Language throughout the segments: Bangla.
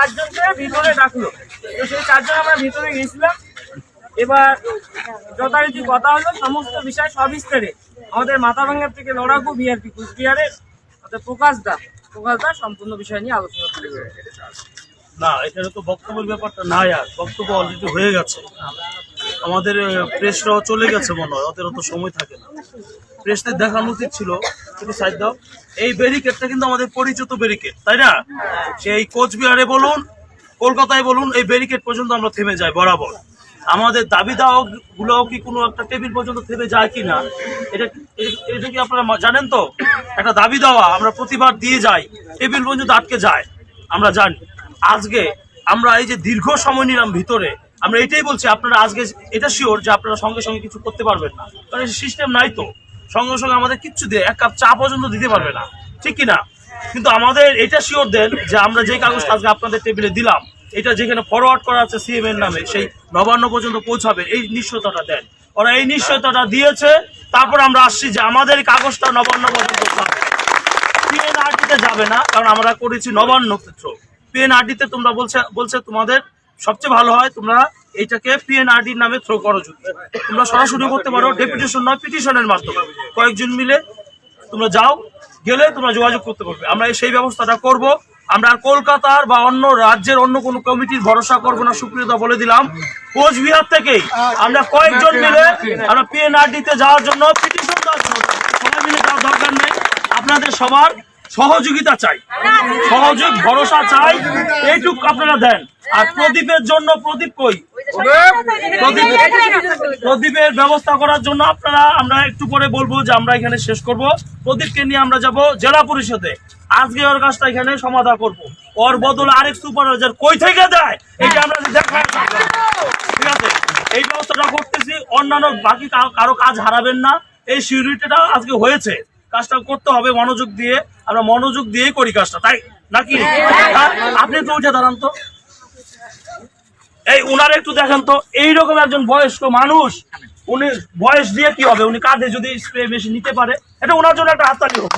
চারজনকে ভিতরে ডাকলো। তো সেই চারজন আমরা ভিতরে গেছিলাম। এবার যথারীতি কথা হলো, সমস্ত বিষয় সবিস্তারে আমাদের মাথা ভাঙ্গার থেকে লড়াকু বিআরপি কুচবিহারের অর্থাৎ প্রকাশ দা। প্রকাশ দা সম্পূর্ণ বিষয় নিয়ে আলোচনা করে না এখানে তো বক্তব্যের ব্যাপারটা নাই আর। বক্তব্য অলরেডি হয়ে গেছে। আমাদের প্রেসরাও চলে গেছে মনে হয়। ওদের অত সময় থাকে না। প্রেসদের দেখানো উচিত ছিল। একটু সাইড এই ব্যারিকেডটা কিন্তু আমাদের পরিচিত ব্যারিকেড তাই না? সেই কোচবিহারে বলুন, কলকাতায় বলুন, এই ব্যারিকেড পর্যন্ত আমরা থেমে যাই, বরাবর। আমাদের দাবি গুলো কি কোনো একটা টেবিল পর্যন্ত থেমে যায় কি না? এটা এটা- কি আপনারা জানেন তো? একটা দাবি দেওয়া, আমরা প্রতিবার দিয়ে যাই টেবিল পর্যন্ত আটকে যায়, আমরা জানি। আজকে আমরা এই যে দীর্ঘ সময় নিলাম ভিতরে, আমরা এটাই বলছি, আপনারা আজকে এটা শিওর যে আপনারা সঙ্গে সঙ্গে কিছু করতে পারবেন না। কারণ সিস্টেম নাই তো। সঙ্গে সঙ্গে আমাদের কিচ্ছু দিয়ে এক কাপ চা পর্যন্ত দিতে পারবে না। ঠিক কিনা? কিন্তু আমাদের এটা শিওর দেন যে আমরা যে কাগজটা আজকে আপনাদের টেবিলে দিলাম, এটা যেখানে ফরওয়ার্ড করা আছে সিএম এর নামে, সেই নবান্ন পর্যন্ত পৌঁছাবে, এই নিশ্চয়তাটা দেন। ওরা এই নিশ্চয়তাটা দিয়েছে, তারপর আমরা আসছি যে আমাদের কাগজটা নবান্ন পর্যন্ত পিএনআরটিতে যাবে না, কারণ আমরা করেছি নবান্ন ক্ষেত্র। পিএনআরটিতে তোমরা বলছে বলছে তোমাদের সবচেয়ে ভালো হয় তোমরা এইটাকে পিএনআরডির নামে থ্রো করো যদি। তোমরা সরাসরি করতে পারো ডেপুটেশন নয় পিটিশনের মাধ্যমে। কয়েকজন মিলে তোমরা যাও, গেলে তোমরা যোগাযোগ করতে পারবে। আমরা সেই ব্যবস্থাটা করব। আমরা আর কলকাতার বা অন্য রাজ্যের অন্য কোনো কমিটির ভরসা করব না, সুপ্রিয়তা বলে দিলাম। কোচবিহার থেকেই আমরা কয়েকজন মিলে আমরা পিএনআরডিতে যাওয়ার জন্য পিটিশন দেওয়ার সবাই মিলে যাওয়ার দরকার নেই। আপনাদের সবার সহযোগিতা চাই। সহযোগ, ভরসা চাই। এইটুক আপনারা দেন। আর প্রদীপের জন্য প্রদীপ কই? প্রদীপের ব্যবস্থা করার জন্য আপনারা, আমরা একটু পরে বলব যে আমরা এখানে শেষ করব। প্রদীপকে নিয়ে আমরা যাব জেলা পরিষদে। আজকে ওর কাজটা এখানে সমাধান করব। ওর বদলে আরেক সুপারভাইজার কই থেকে দেয়? এটা আমরা দেখা ঠিক আছে? এই ব্যবস্থাটা করতেছি। অন্যান্য বাকি কারও কাজ হারাবেন না। এই সিউরিটিটা আজকে হয়েছে। কাজটা করতে হবে মনোযোগ দিয়ে। আমরা মনোযোগ দিয়েই করি কাজটা তাই নাকি? হ্যাঁ? আপনি একটু উঠে দাঁড়ান তো। এই উনার একটু দেখেন তো এইরকম একজন বয়স্ক মানুষ উনি বয়স দিয়ে কি হবে? উনি কাঁধে যদি স্প্রে মেশিন নিতে পারে এটা ওনার জন্য একটা হাততালি হোক।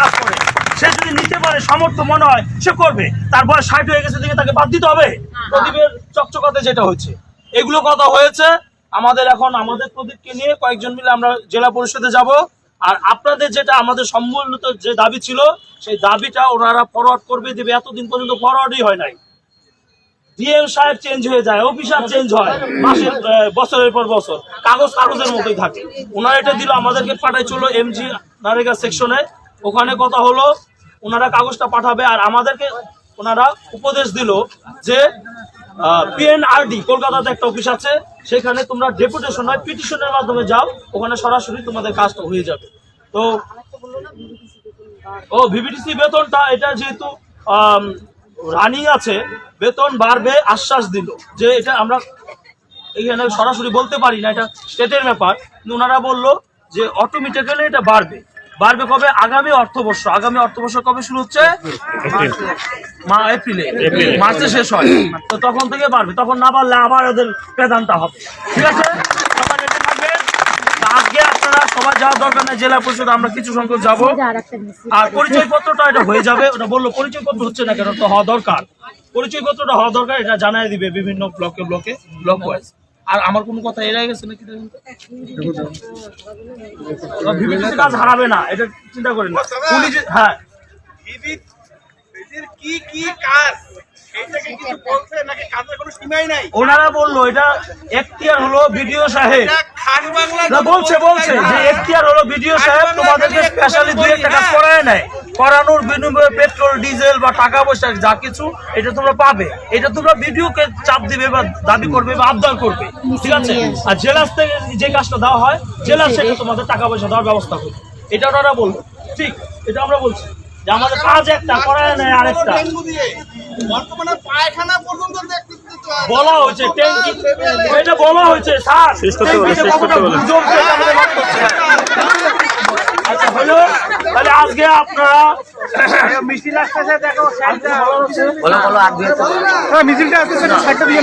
কাজ করে। সে যদি নিতে পারে সামর্থ্য মনে হয় সে করবে। তার বয়স ষাট হয়ে গেছে দেখে তাকে বাদ দিতে হবে। প্রদীপের চকচকাতে যেটা হচ্ছে এগুলো কথা হয়েছে। আমাদের এখন আমাদের প্রদীপকে নিয়ে কয়েকজন মিলে আমরা জেলা পরিষদে যাব। আর আপনাদের যেটা আমাদের সম্মিলিত যে দাবি ছিল, সেই দাবিটা ওনারা ফরওয়ার্ড করবে, দেবে। এতদিন পর্যন্ত ফরওয়ার্ডই হয় নাই। ডিএম সাহেব চেঞ্জ হয়ে যায় অফিসার চেঞ্জ হয়, মাসের বছরের পর বছর। কাগজ কাগজের মতোই থাকে। ওনারা এটা দিল, আমাদেরকে পাঠাই চলো এমজি নারেগা সেকশনে ওখানে কথা হলো, ওনারা কাগজটা পাঠাবে, আর আমাদেরকে ওনারা উপদেশ দিল যে পিএনআরডি কলকাতাতে একটা অফিস আছে। সেখানে তোমরা ডেপুটেশন হয় পিটিশনের মাধ্যমে যাও, ওখানে সরাসরি তোমাদের কাজটা হয়ে যাবে। তো, ও ভিভিটিসি বেতনটা, এটা যেহেতু রানি আছে, বেতন বাড়বে আশ্বাস দিল। যে এটা আমরা এখানে সরাসরি বলতে পারি না, এটা স্টেটের ব্যাপার। ওনারা বলল যে অটোমেটিক্যালি এটা বাড়বে। বাড়বে কবে? আগামী অর্থবর্ষ। আগামী অর্থবর্ষ কবে শুরু হচ্ছে? এপ্রিলে। মার্চে শেষ হয়। তো তখন থেকে বাড়বে। তখন না বাড়লে আবার ওদের পেদানটা হবে। ঠিক আছে? সবাই আজকে আপনারা যাওয়ার দরকার নেই জেলা পরিষদ আমরা কিছু সংখ্যক যাব। আর পরিচয়পত্রটা এটা হয়ে যাবে। ওটা বলল পরিচয়পত্র হচ্ছে না কেন? তো হওয়া দরকার। পরিচয়পত্রটা হওয়া দরকার এটা জানাই দিবে বিভিন্ন ব্লকে ব্লকে ব্লক ওয়াইজ আর আমার কোনো কথা এড়াই গেছে নাকি? বিভিন্ন কাজ হারাবে না এটা চিন্তা করেন না। হ্যাঁ। কি কি কাজ? বলছে নাকি কাজের কোনো সীমাই নাই? ওনারা বলল এটা এখতিয়ার হলো বিডিও সাহেব। বলছে বলছে যে এখতিয়ার হলো বিডিও সাহেব তোমাদেরকে স্পেশালি দুই একটা কাজ করায় নেয় করানোর বিনিময়ে পেট্রোল ডিজেল বা টাকা পয়সা যা কিছু এটা তোমরা পাবে। এটা তোমরা বিডিওকে চাপ দিবে বা দাবি করবে বা আবদার করবে। ঠিক আছে? আর জেলার থেকে যে কাজটা দেওয়া হয় জেলার থেকে তোমাদের টাকা পয়সা দেওয়ার ব্যবস্থা করবে। এটা ওনারা বলব। ঠিক? এটা আমরা বলছি। যে আমাদের কাজ একটা করায় নেয় আরেকটা। ডেঙ্গু দিয়ে বর্তমানে পায়খানা পর্যন্ত দেখতে দিতে। বলা হয়েছে ট্যাঙ্কি এটা বলা। হয়েছে স্যার। আচ্ছা হলো তাহলে আজকে আপনারা মিছিল আসতেছে দেখো বলো বলো দিয়ে তাহলে আমরা আমাদের আপনারা ব্যবস্থা নিয়ে